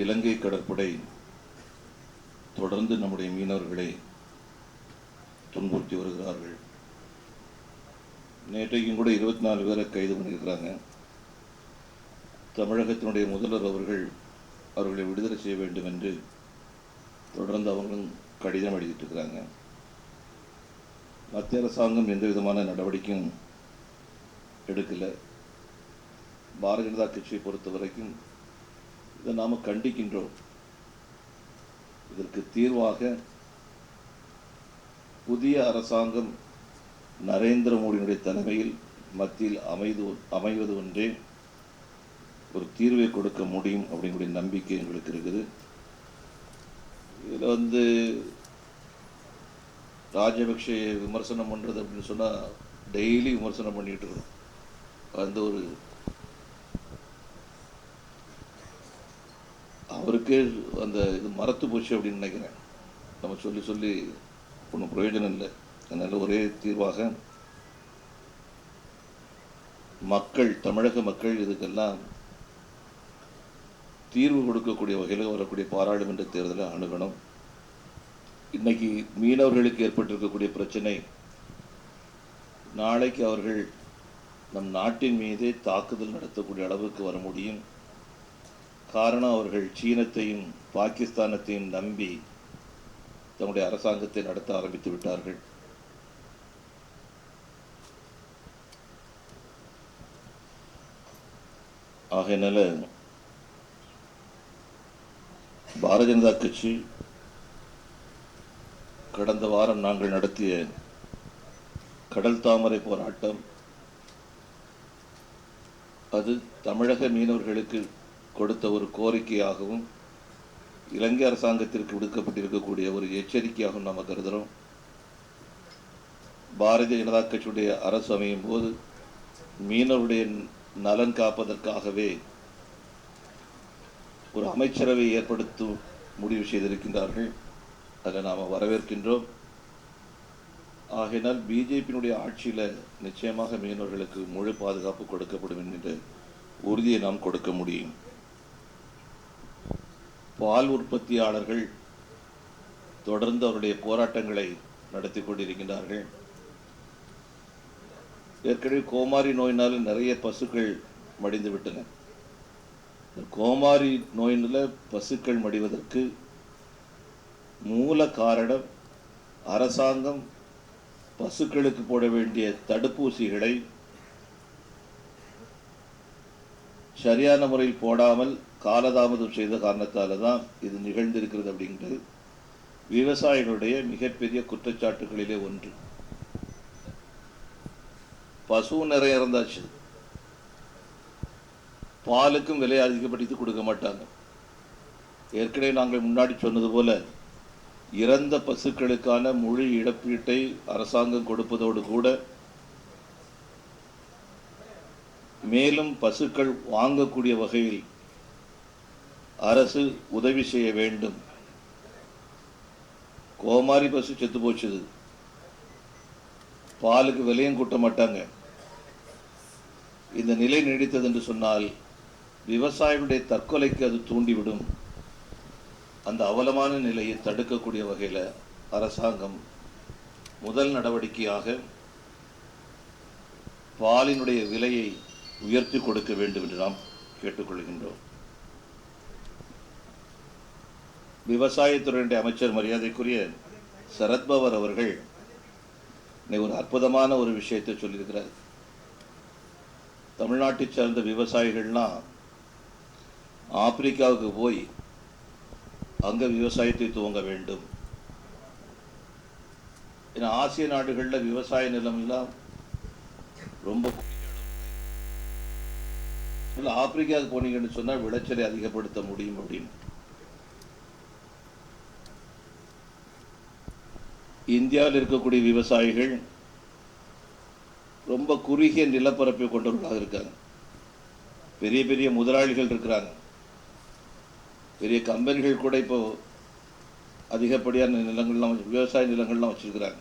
இலங்கை கடற்படை தொடர்ந்து நம்முடைய மீனவர்களை துன்புறுத்தி வருகிறார்கள். நேற்றைக்கும் கூட இருபத்தி நாலு பேரை கைது பண்ணியிருக்கிறாங்க. தமிழகத்தினுடைய முதல்வர் அவர்கள் அவர்களை விடுதலை செய்ய வேண்டும் என்று தொடர்ந்து அவங்களும் கடிதம் எழுதிட்டு இருக்கிறாங்க. மத்திய அரசாங்கம் எந்த விதமான நடவடிக்கையும் எடுக்கலை. பாரதிய ஜனதா கட்சியை பொறுத்த வரைக்கும் இதை நாம் கண்டிக்கின்றோம். இதற்கு தீர்வாக புதிய அரசாங்கம் நரேந்திர மோடியினுடைய தலைமையில் மத்தியில் அமைது அமைவது ஒன்றே ஒரு தீர்வை கொடுக்க முடியும் அப்படிங்கிற நம்பிக்கை எங்களுக்கு இருக்குது. இதில் வந்து ராஜபக்ஷே விமர்சனம் பண்ணுறது அப்படின்னு சொன்னால் டெய்லி விமர்சனம் பண்ணிட்டு இருக்கிறோம் அந்த ஒரு அவருக்கே அந்த இது மரத்து போச்சு அப்படின்னு நினைக்கிறேன். நம்ம சொல்லி சொல்லி ஒன்றும் பிரயோஜனம் இல்லை. அதனால் ஒரே தீர்வாக மக்கள் தமிழக மக்கள் இதுக்கெல்லாம் தீர்வு கொடுக்கக்கூடிய வகையில் வரக்கூடிய பாராளுமன்ற தேர்தலை அணுகணும். இன்னைக்கு மீனவர்களுக்கு ஏற்பட்டிருக்கக்கூடிய பிரச்சனை நாளைக்கு அவர்கள் நம் நாட்டின் மீதே தாக்குதல் நடத்தக்கூடிய அளவுக்கு வர முடியும். காரணம் அவர்கள் சீனத்தையும் பாகிஸ்தானத்தையும் நம்பி தம்முடைய அரசாங்கத்தை நடத்த ஆரம்பித்து விட்டார்கள். ஆகையினால பாரதிய ஜனதா கட்சி கடந்த வாரம் நாங்கள் நடத்திய கடல் தாமரை போராட்டம் அது தமிழக மீனவர்களுக்கு கொடுத்த ஒரு கோரிக்கையாகவும் இலங்கை அரசாங்கத்திற்கு விடுக்கப்பட்டிருக்கக்கூடிய ஒரு எச்சரிக்கையாகவும் நாம் கருதுகிறோம் பாரதிய ஜனதா கட்சியுடைய அரசு அமையும் போது மீனவருடைய நலன் காப்பதற்காகவே ஒரு அமைச்சரவை ஏற்படுத்தும் முடிவு செய்திருக்கின்றார்கள். அதை நாம் வரவேற்கின்றோம். ஆகையினால் பிஜேபியினுடைய ஆட்சியில் நிச்சயமாக மீனவர்களுக்கு முழு பாதுகாப்பு கொடுக்கப்படும் என்கின்ற உறுதியை நாம் கொடுக்க முடியும். பால் உற்பத்தியாளர்கள் தொடர்ந்து அவருடைய போராட்டங்களை நடத்தி கொண்டிருக்கின்றார்கள். ஏற்கனவே கோமாரி நோயினால் நிறைய பசுக்கள் மடிந்து விட்டன. கோமாரி நோயினால் பசுக்கள் மடிவதற்கு மூல காரணம் அரசாங்கம் பசுக்களுக்கு போட வேண்டிய தடுப்பூசிகளை சரியான முறையில் போடாமல் காலதாமதம் செய்த காரணத்தால் தான் இது நிகழ்ந்திருக்கிறது அப்படிங்கிறது விவசாயிகளுடைய மிகப்பெரிய குற்றச்சாட்டுகளிலே ஒன்று. பசு நிறைய இருந்தாச்சு பாலுக்கும் விலை அதிகப்படுத்தி கொடுக்க மாட்டாங்க. ஏற்கனவே நாங்கள் முன்னாடி சொன்னது போல இறந்த பசுக்களுக்கான முழு இழப்பீட்டை அரசாங்கம் கொடுப்பதோடு கூட மேலும் பசுக்கள் வாங்கக்கூடிய வகையில் அரசு உதவி செய்ய வேண்டும். கோமாரி பசு செத்து போச்சுது. பாலுக்கு விலையும் கூட்ட மாட்டாங்க. இந்த நிலை நீடித்தது என்று சொன்னால் விவசாயிகளுடைய தற்கொலைக்கு அது தூண்டிவிடும். அந்த அவலமான நிலையை தடுக்கக்கூடிய வகையில் அரசாங்கம் முதல் நடவடிக்கையாக பாலினுடைய விலையை உயர்த்தி கொடுக்க வேண்டும் என்று நாம் கேட்டுக்கொள்கின்றோம். விவசாயத்துறையுடைய அமைச்சர் மரியாதைக்குரிய சரத்பவர் அவர்கள் ஒரு அற்புதமான ஒரு விஷயத்தை சொல்லியிருக்கிறார். தமிழ்நாட்டை சார்ந்த விவசாயிகள்லாம் ஆப்பிரிக்காவுக்கு போய் அங்கே விவசாயத்தை துவங்க வேண்டும். ஏன்னா ஆசிய நாடுகளில் விவசாய நிலம் எல்லாம் ரொம்ப இல்லை ஆப்பிரிக்காவுக்கு போனீங்கன்னு சொன்னால் விளைச்சலை அதிகப்படுத்த முடியும் அப்படின்னு. இந்தியாவில் இருக்கக்கூடிய விவசாயிகள் ரொம்ப குறுகிய நிலப்பரப்பை கொண்டவர்களாக இருக்காங்க. பெரிய பெரிய முதலாளிகள் இருக்கிறாங்க. பெரிய கம்பெனிகள் கூட இப்போ அதிகப்படியான நிலங்கள்லாம் வச்சு- விவசாய நிலங்கள்லாம் வச்சிருக்கிறாங்க.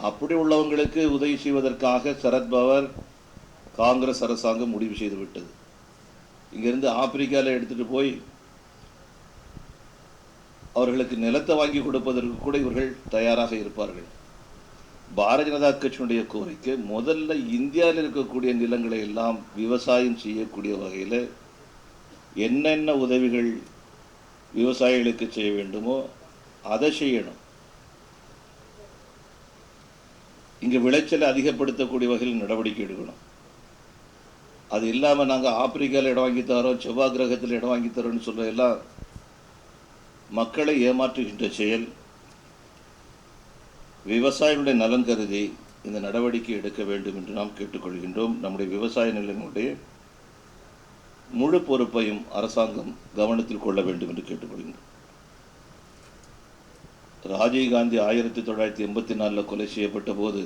அப்படி உள்ளவங்களுக்கு உதவி செய்வதற்காக சரத்பவர் காங்கிரஸ் அரசாங்கம் முடிவு செய்து விட்டது. இங்கிருந்து ஆப்பிரிக்காவில் எடுத்துகிட்டு போய் அவர்களுக்கு நிலத்தை வாங்கி கொடுப்பதற்கு கூட இவர்கள் தயாராக இருப்பார்கள். பாரதிய ஜனதா கட்சியினுடைய கோரிக்கை முதல்ல இந்தியாவில் இருக்கக்கூடிய நிலங்களை எல்லாம் விவசாயம் செய்யக்கூடிய வகையில் என்னென்ன உதவிகள் விவசாயிகளுக்கு செய்ய வேண்டுமோ அதை செய்யணும். இங்கே விளைச்சலை அதிகப்படுத்தக்கூடிய வகையில் நடவடிக்கை எடுக்கணும். அது இல்லாமல் நாங்கள் ஆப்பிரிக்காவில் இடம் வாங்கி தரோம் செவ்வாய் கிரகத்தில் இடம் வாங்கி தரோம்னு சொல்ல எல்லாம் மக்களை ஏமாற்றுகின்ற செயல். விவசாயிகளுடைய நலன் கருதி இந்த நடவடிக்கை எடுக்க வேண்டும் என்று நாம் கேட்டுக்கொள்கின்றோம். நம்முடைய விவசாய நிலங்களுடைய முழு பொறுப்பையும் அரசாங்கம் கவனத்தில் கொள்ள வேண்டும் என்று கேட்டுக்கொள்கின்றோம். ராஜீவ்காந்தி ஆயிரத்தி தொள்ளாயிரத்தி எண்பத்தி நாலில் கொலை செய்யப்பட்ட போது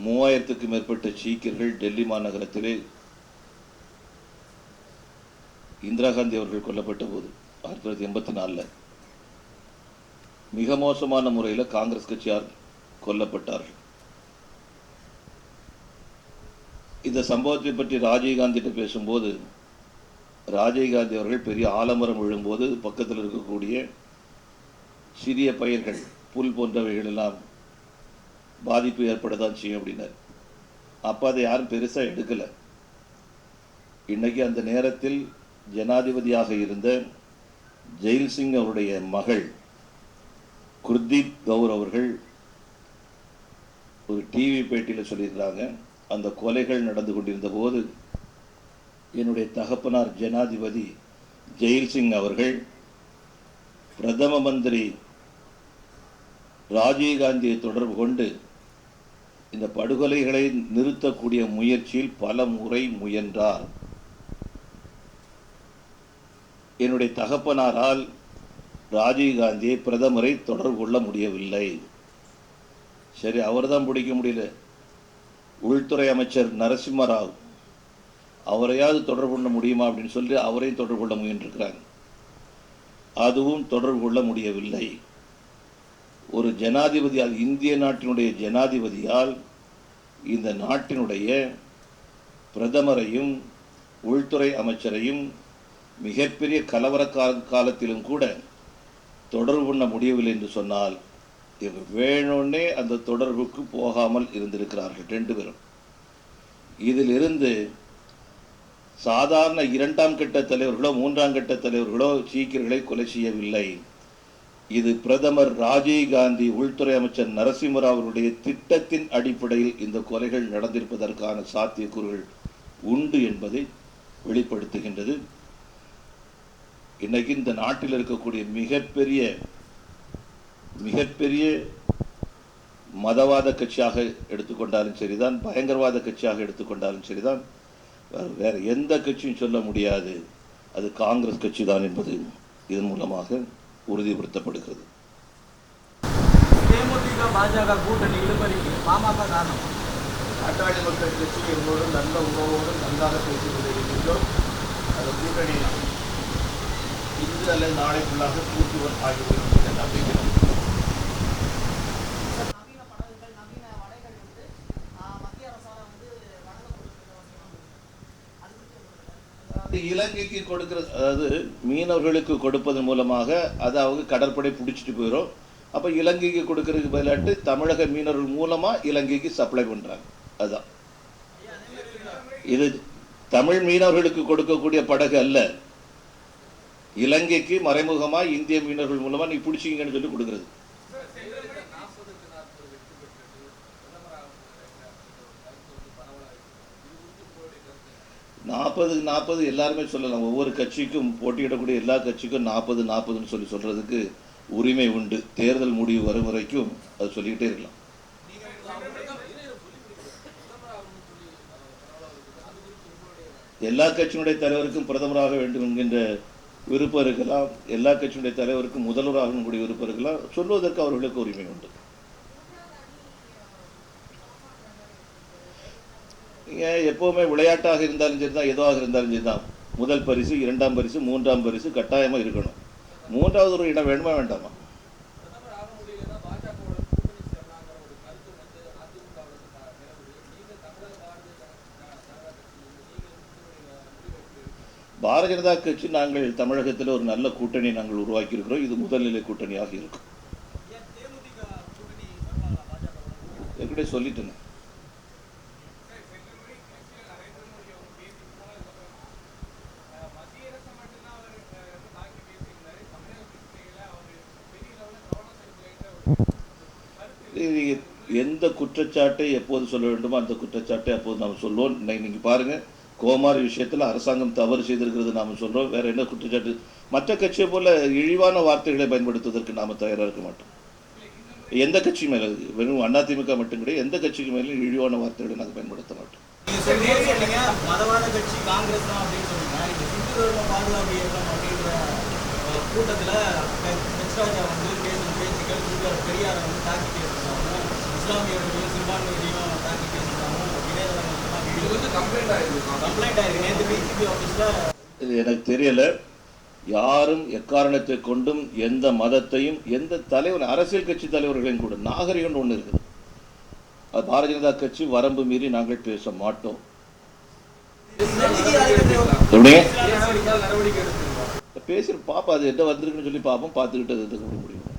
மூவாயிரத்துக்கு மேற்பட்ட சீக்கியர்கள் டெல்லி மாநகரத்திலே இந்திரா காந்தி அவர்கள் கொல்லப்பட்ட போது ஆயிரத்தி தொள்ளாயிரத்தி எண்பத்தி நாலில் மிக மோசமான முறையில் காங்கிரஸ் கட்சியார் கொல்லப்பட்டார்கள். இந்த சம்பவத்தை பற்றி ராஜீவ்காந்திகிட்ட பேசும்போது ராஜீவ்காந்தி அவர்கள் பெரிய ஆலமரம் விழும்போது பக்கத்தில் இருக்கக்கூடிய சிறிய பயிர்கள் புல் போன்றவைகள் எல்லாம் பாதிப்பு ஏற்படத்தான் செய்யும் அப்படின்னார். அப்போ அதை யாரும் பெருசாக எடுக்கலை. இன்னைக்கு அந்த நேரத்தில் ஜனாதிபதியாக இருந்த ஜெயில் சிங் அவருடைய மகள் குர்தீப் கவுர் அவர்கள் ஒரு டிவி பேட்டியில் சொல்லியிருக்கிறாங்க. அந்த கொலைகள் நடந்து கொண்டிருந்த போது என்னுடைய தகப்பனார் ஜனாதிபதி ஜெயில் சிங் அவர்கள் பிரதம மந்திரி ராஜீவ்காந்தியை தொடர்பு கொண்டு இந்த படுகொலைகளை நிறுத்தக்கூடிய முயற்சியில் பல முறை முயன்றார். என்னுடைய தகப்பனாரால் ராஜீவ்காந்தியை பிரதமரை தொடர்பு கொள்ள முடியவில்லை. சரி அவர் தான் பிடிக்க முடியல. உள்துறை அமைச்சர் நரசிம்மராவ் அவரையாவது தொடர்பு கொள்ள முடியுமா அப்படின்னு சொல்லி அவரையும் தொடர்பு கொள்ள முயன்றிருக்கிறாங்க. அதுவும் தொடர்பு கொள்ள முடியவில்லை. ஒரு ஜனாதிபதியால் இந்திய நாட்டினுடைய ஜனாதிபதியால் இந்த நாட்டினுடைய பிரதமரையும் உள்துறை அமைச்சரையும் மிகப்பெரிய கலவர காலத்திலும் கூட தொடர்பு பண்ண முடியவில்லை என்று சொன்னால் இவர் வேணும்னே அந்த தொடர்புக்கு போகாமல் இருந்திருக்கிறார்கள் ரெண்டு பேரும். இதிலிருந்து சாதாரண இரண்டாம் கட்ட தலைவர்களோ மூன்றாம் கட்ட தலைவர்களோ சீக்கியர்களை கொலை செய்யவில்லை. இது பிரதமர் ராஜீவ் காந்தி உள்துறை அமைச்சர் நரசிம்மராவ் அவருடைய திட்டத்தின் அடிப்படையில் இந்த கொலைகள் நடந்திருப்பதற்கான சாத்தியக்கூறுகள் உண்டு என்பதை வெளிப்படுத்துகின்றது. இன்னைக்கு இந்த நாட்டில் இருக்கக்கூடிய மிகப்பெரிய மிகப்பெரிய மதவாத கட்சியாக எடுத்துக்கொண்டாலும் சரிதான் பயங்கரவாத கட்சியாக எடுத்துக்கொண்டாலும் சரிதான். வேறு எந்த கட்சியும் சொல்ல முடியாது. அது காங்கிரஸ் கட்சி தான் என்பது இதன் மூலமாக. உறுதிப்படுத்தப்படுகிறது. தேமுதிக பாஜக கூட்டணி இழுபறிக்கு பாமக காரணம்? பாட்டாளி மக்கள் கட்சி எங்களோடு நல்ல உறவோடு நன்றாக பேசிக் கொண்டிருக்கின்றோம் அந்த கூட்டணி இன்று அல்லது நாளைக்குள்ளாக பூர்த்தி ஆகிவிடும் என்று நம்புகிறோம் சார், நவீன படகுகள் நவீன வலைகள் வந்து ஆ, மத்திய அரசால வந்து வழங்கப்படுகிற வசதிலாம் இருக்கு. அது பத்தி உங்களுக்கு அதாவது இலங்கைக்கு கொடுக்கிற அதாவது மீனவர்களுக்கு கொடுப்பதன் மூலமாக அது அவங்க கடற்படை பிடிச்சிட்டு போயிடும் அப்போ இலங்கைக்கு கொடுக்கறதுக்கு பதிலாட்டு தமிழக மீனவர்கள் மூலமாக இலங்கைக்கு சப்ளை பண்ணுறாங்க அதுதான் இது தமிழ் மீனவர்களுக்கு கொடுக்கக்கூடிய படகு அல்ல. இலங்கைக்கு மறைமுகமாக இந்திய மீனவர்கள் மூலமாக நீ பிடிச்சிங்கன்னு சொல்லி கொடுக்குறது. நாற்பதுக்கு நாற்பது எல்லாருமே சொல்லலாம். ஒவ்வொரு கட்சிக்கும் போட்டியிடக்கூடிய எல்லா கட்சிக்கும் நாற்பது நாற்பதுன்னு சொல்லி சொல்கிறதுக்கு உரிமை உண்டு. தேர்தல் முடிவு வரும் வரைக்கும் அது சொல்லிக்கிட்டே இருக்கலாம். எல்லா கட்சியினுடைய தலைவருக்கும் பிரதமராக வேண்டும் என்கின்ற விருப்பம் இருக்கலாம். எல்லா கட்சியினுடைய தலைவருக்கும் முதல்வராக கூடிய விருப்பம் இருக்கலாம். சொல்வதற்கு அவர்களுக்கு உரிமை உண்டு. எப்போவுமே விளையாட்டாக இருந்தாலும் சரி தான் எதுவாக இருந்தாலும் சரி தான். முதல் பரிசு இரண்டாம் பரிசு மூன்றாம் பரிசு கட்டாயமாக இருக்கணும். மூன்றாவது ஒரு இடம் வேணுமா வேண்டாமா? பாரதிய ஜனதா கட்சி நாங்கள் தமிழகத்தில் ஒரு நல்ல கூட்டணி நாங்கள் உருவாக்கியிருக்கிறோம். இது முதல்நிலை கூட்டணியாக இருக்கும். ஏன் ஏற்கனவே சொல்லிட்டேன் மத்திய அரசு மட்டும்தான் அவர் அஹ், வந்து தாக்கி பேசியிருந்தாரு தமிழக பிரச்சனைகளை அவர் பெரிய லெவலில் கவனம் செலுத்தலைன்ற ஒரு இது எந்த குற்றச்சாட்டை எப்போது சொல்ல வேண்டுமோ அந்த குற்றச்சாட்டை அப்போது நாம் சொல்லுவோம் இன்னைக்கு பாருங்கள் கோமாரி விஷயத்தில் அரசாங்கம் தவறு செய்திருக்கிறது நாம் சொல்கிறோம் வேறு என்ன குற்றச்சாட்டு? மற்ற கட்சியை போல இழிவான வார்த்தைகளை பயன்படுத்துவதற்கு நாம் தயாராக இருக்க மாட்டோம். எந்த கட்சி மேலே? வெறும் அதிமுக மட்டும் கிடையாது எந்த கட்சிக்கு மேலும் இழிவான வார்த்தைகளை நாங்கள் பயன்படுத்த மாட்டோம். மதவாத கட்சி காங்கிரஸ் தான் அப்படின்னு சொன்னீங்க கூட்டத்துல ஹெச் ராஜா வந்து பேசின பேச்சுக்கள் இங்க பெரியாரை வந்து தாக்கி பேசுறாங்க இஸ்லாமியர்களையும் சிறுபான்மையரையும் தாக்கி இணையதளங்கள்லாம் இது வந்து கம்ப்ளைண்ட் ஆயிருக்கு கம்ப்ளைண்ட் ஆயிருக்கு நேற்று பிஜேபி ஆஃபீஸில் இது எனக்கு தெரியல. யாரும் எக்காரணத்தை கொண்டும் எந்த மதத்தையும் எந்த தலைவர் அரசியல் கட்சி தலைவர்களையும் கூட நாகரிகம்னு ஒன்று இருக்குது. அது பாரதிய ஜனதா கட்சி வரம்பு மீறி நாங்கள் பேச மாட்டோம். எப்படி? பேசி பாப்பா அது என்ன வந்திருக்குன்னு சொல்லி பார்ப்போம் பார்த்துக்கிட்டு அது எதுக்கு முடியும்.